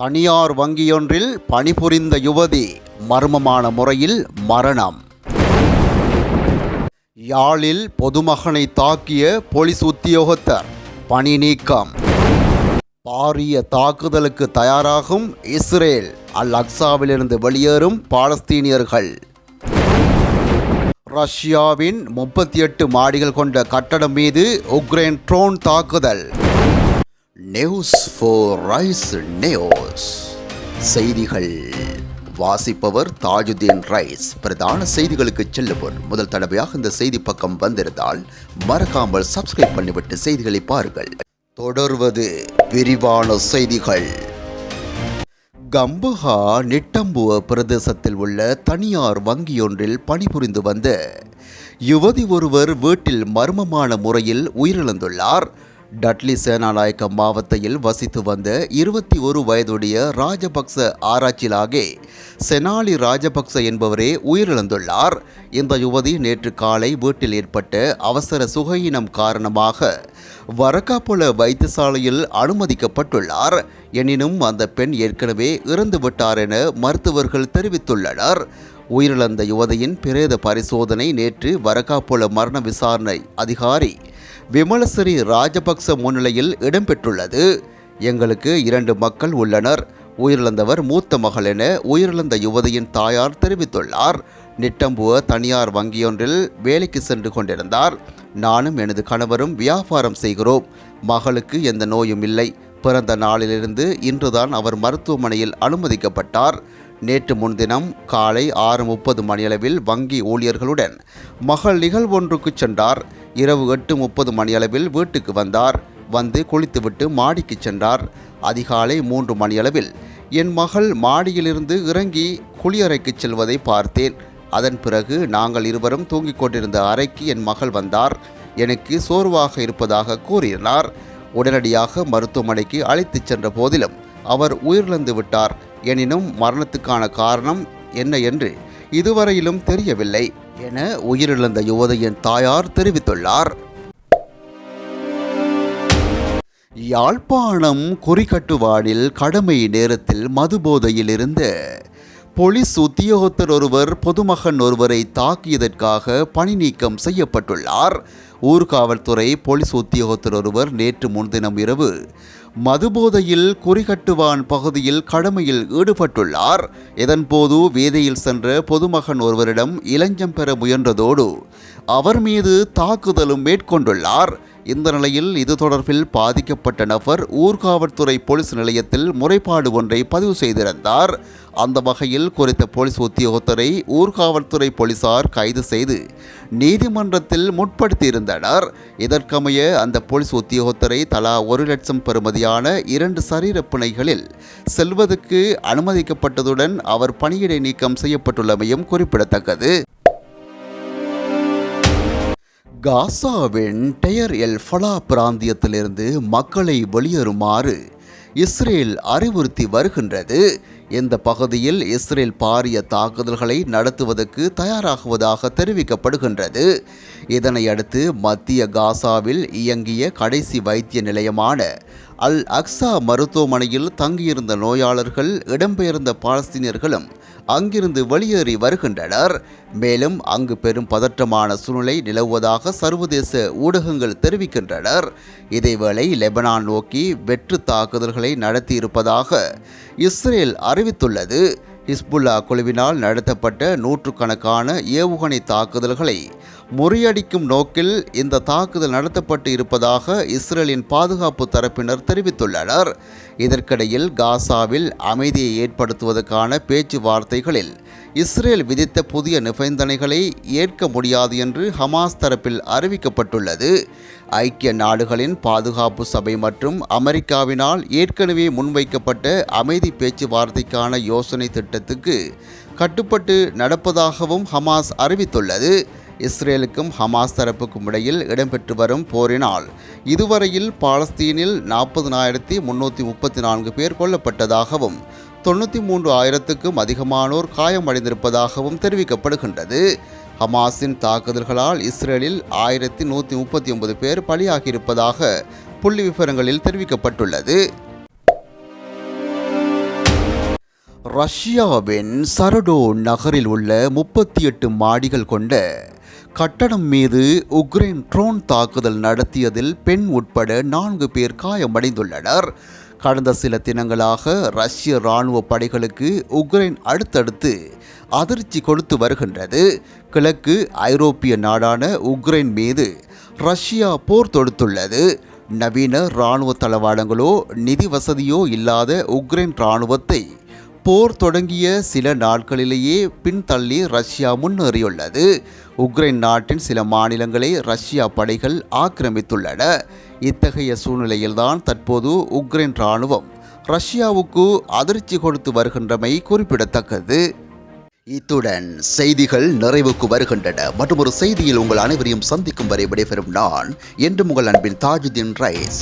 தனியார் வங்கியொன்றில் பணிபுரிந்த யுவதி மர்மமான முறையில் மரணம். யாழில் பொதுமகனை தாக்கிய போலீஸ் உத்தியோகத்தர் பணி நீக்கம். பாரிய தாக்குதலுக்கு தயாராகும் இஸ்ரேல் அல் அக்சாவிலிருந்து வெளியேறும் பாலஸ்தீனியர்கள். ரஷ்யாவின் முப்பத்தி எட்டு மாடிகள் கொண்ட கட்டடம் மீது உக்ரைன் ட்ரோன் தாக்குதல். நியூஸ் ஃபோர் ரைஸ் நியூஸ் செய்திகள். வாசிப்பவர் தாஜுதீன் ரைஸ். பிரதான செய்திகளுக்கு செல்லுவோர். முதல் தடவையாக இந்த செய்தி பக்கம் வந்திருந்தால் மறக்காமல் சப்ஸ்கிரைப் பண்ணிவிட்டு செய்திகளை பாருங்கள். தொடர்வது விரிவான செய்திகள். கம்பஹா நிட்டம்புவ பிரதேசத்தில் உள்ள தனியார் வங்கியொன்றில் பணிபுரிந்து வந்த யுவதி ஒருவர் வீட்டில் மர்மமான முறையில் உயிரிழந்துள்ளார். டட்லி சேனாநாயக்க மாவட்டத்தில் வசித்து வந்த இருபத்தி ஒரு வயதுடைய ராஜபக்ச ஆராய்ச்சியிலாகே செனாலி ராஜபக்ச என்பவரே உயிரிழந்துள்ளார். இந்த யுவதி நேற்று காலை வீட்டில் ஏற்பட்ட அவசர சுகையினம் காரணமாக வரக்காப்புல வைத்தியசாலையில் அனுமதிக்கப்பட்டுள்ளார். எனினும் அந்த பெண் ஏற்கனவே இறந்துவிட்டார் என மருத்துவர்கள் தெரிவித்துள்ளனர். உயிரிழந்த யுவதியின் பிரேத பரிசோதனை நேற்று வரக்காப்புல மரண விசாரணை அதிகாரி விமலசிறி ராஜபக்ச முன்னிலையில் இடம்பெற்றுள்ளது. எங்களுக்கு இரண்டு மக்கள் உள்ளனர். உயிரிழந்தவர் மூத்த மகள் என உயிரிழந்த யுவதியின் தாயார் தெரிவித்துள்ளார். நிட்டம்புவ தனியார் வங்கியொன்றில் வேலைக்கு சென்று கொண்டிருந்தார். நானும் எனது கணவரும் வியாபாரம் செய்கிறோம். மகளுக்கு எந்த நோயும் இல்லை. பிறந்த நாளிலிருந்து இன்றுதான் அவர் மருத்துவமனையில் அனுமதிக்கப்பட்டார். நேற்று முன்தினம் காலை ஆறு முப்பது மணியளவில் வங்கி ஊழியர்களுடன் மகள் நிகழ்வொன்றுக்கு சென்றார். இரவு எட்டு முப்பது மணியளவில் வீட்டுக்கு வந்தார். வந்து குளித்துவிட்டு மாடிக்கு சென்றார். அதிகாலை மூன்று மணியளவில் என் மகள் மாடியிலிருந்து இறங்கி குளியறைக்கு செல்வதை பார்த்தேன். அதன் பிறகு நாங்கள் இருவரும் தூங்கிக் கொண்டிருந்த அறைக்கு என் மகள் வந்தார். எனக்கு சோர்வாக இருப்பதாக கூறினார். உடனடியாக மருத்துவமனைக்கு அழைத்துச் சென்ற போதிலும் அவர் உயிரிழந்து விட்டார். எனினும் மரணத்துக்கான காரணம் என்ன என்று இதுவரையிலும் தெரியவில்லை. என உயிரிழந்த யுவதியின் தாயார் தெரிவித்துள்ளார். யாழ்ப்பாணம் குறிக்கட்டுவாடில் கடமை நேரத்தில் மதுபோதையில் இருந்த போலீஸ் உத்தியோகத்தர் ஒருவர் பொதுமகன் ஒருவரை தாக்கியதற்காக பணி நீக்கம் செய்யப்பட்டுள்ளார். ஊர்காவல்துறை போலீஸ் உத்தியோகத்தர் ஒருவர் நேற்று முன்தினம் இரவு மதுபோதையில் குறிகட்டுவான் பகுதியில் கடமையில் ஈடுபட்டுள்ளார். இதன்போது வீதியில் சென்ற பொதுமகன் ஒருவரிடம் இளஞ்சம் பெற முயன்றதோடு அவர் மீது தாக்குதலும் மேற்கொண்டுள்ளார். இந்த நிலையில் இது தொடர்பில் பாதிக்கப்பட்ட நபர் ஊர்காவல்துறை போலீஸ் நிலையத்தில் முறைப்பாடு ஒன்றை பதிவு செய்திருந்தார். அந்த வகையில் குறித்த போலீஸ் உத்தியோகத்தரை ஊர்காவல்துறை போலீசார் கைது செய்து நீதிமன்றத்தில் முற்படுத்தியிருந்தனர். இதற்கமைய அந்த போலீஸ் உத்தியோகத்தரை தலா ஒரு லட்சம் பெறுமதியான இரண்டு சரீர பிணைகளில் செல்வதற்கு அனுமதிக்கப்பட்டதுடன் அவர் பணியிடை நீக்கம் செய்யப்பட்டுள்ளமையும் குறிப்பிடத்தக்கது. காசாவின் டெயர் எல் ஃபலா பிராந்தியத்திலிருந்து மக்களை வெளியேறுமாறு இஸ்ரேல் அறிவுறுத்தி வருகின்றது. இந்த பகுதியில் இஸ்ரேல் பாரிய தாக்குதல்களை நடத்துவதற்கு தயாராகுவதாக தெரிவிக்கப்படுகின்றது. இதனை அடுத்து மத்திய காசாவில் இயங்கிய கடைசி வைத்திய நிலையமான அல் அக்ஸா மருத்துவமனையில் தங்கியிருந்த நோயாளர்கள் இடம்பெயர்ந்த பாலஸ்தீனியர்களும் அங்கிருந்து வெளியேறி வருகின்றனர். மேலும் அங்கு பெரும் பதற்றமான சூழ்நிலை நிலவுவதாக சர்வதேச ஊடகங்கள் தெரிவிக்கின்றனர். இதேவேளை லெபனான் நோக்கி வெற்று தாக்குதல்களை நடத்தியிருப்பதாக இஸ்ரேல் அறிவித்துள்ளது. ஹிஸ்புல்லா குழுவினால் நடத்தப்பட்ட நூற்றுக்கணக்கான ஏவுகணை தாக்குதல்களை முறியடிக்கும் நோக்கில் இந்த தாக்குதல் நடத்தப்பட்டு இருப்பதாக இஸ்ரேலின் பாதுகாப்பு தரப்பினர் தெரிவித்துள்ளனர். இதற்கிடையில் காசாவில் அமைதியை ஏற்படுத்துவதற்கான பேச்சுவார்த்தைகளில் இஸ்ரேல் விதித்த புதிய நிபந்தனைகளை ஏற்க முடியாது என்று ஹமாஸ் தரப்பில் அறிவிக்கப்பட்டுள்ளது. ஐக்கிய நாடுகளின் பாதுகாப்பு சபை மற்றும் அமெரிக்காவினால் ஏற்கனவே முன்வைக்கப்பட்ட அமைதி பேச்சுவார்த்தைக்கான யோசனை திட்டத்துக்கு கட்டுப்பட்டு நடப்பதாகவும் ஹமாஸ் அறிவித்துள்ளது. இஸ்ரேலுக்கும் ஹமாஸ் தரப்புக்கும் இடையில் இடம்பெற்று வரும் போரினால் இதுவரையில் பாலஸ்தீனில் நாற்பதினாயிரத்தி முன்னூற்றி முப்பத்தி நான்கு பேர் கொல்லப்பட்டதாகவும் தொண்ணூற்றி மூன்று ஆயிரத்துக்கும் அதிகமானோர் காயமடைந்திருப்பதாகவும் தெரிவிக்கப்படுகின்றது. ஹமாஸின் தாக்குதல்களால் இஸ்ரேலில் ஆயிரத்தி நூற்றி முப்பத்தி ஒன்பது பேர் பலியாகியிருப்பதாக புள்ளி விவரங்களில் தெரிவிக்கப்பட்டுள்ளது. ரஷ்யாவின் சரடோ நகரில் உள்ள முப்பத்தி எட்டு மாடிகள் கொண்ட கட்டடம் மீது உக்ரைன் ட்ரோன் தாக்குதல் நடத்தியதில் பெண் உட்பட நான்கு பேர் காயமடைந்துள்ளனர். கடந்த சில தினங்களாக ரஷ்ய இராணுவ படைகளுக்கு உக்ரைன் அடுத்தடுத்து அதிர்ச்சி கொடுத்து வருகின்றது. கிழக்கு ஐரோப்பிய நாடான உக்ரைன் மீது ரஷ்யா போர் தொடுத்துள்ளது. நவீன இராணுவ தளவாடங்களோ நிதி வசதியோ இல்லாத உக்ரைன் இராணுவத்தை போர் தொடங்கிய சில நாட்களிலேயே பின்தள்ளி ரஷ்யா முன்னேறியுள்ளது. உக்ரைன் நாட்டின் சில மாநிலங்களை ரஷ்யா படைகள் ஆக்கிரமித்துள்ளன. இத்தகைய சூழ்நிலையில்தான் தற்போது உக்ரைன் இராணுவம் ரஷ்யாவுக்கு அதிர்ச்சி கொடுத்து வருகின்றமை குறிப்பிடத்தக்கது. இத்துடன் செய்திகள் நிறைவுக்கு வருகின்றன. மற்றும் ஒரு செய்தியில் உங்கள் அனைவரையும் சந்திக்கும் வரை விடைபெறும் நான் என்றும் உங்கள் அன்பின் தாஜுதீன் ரைஸ்.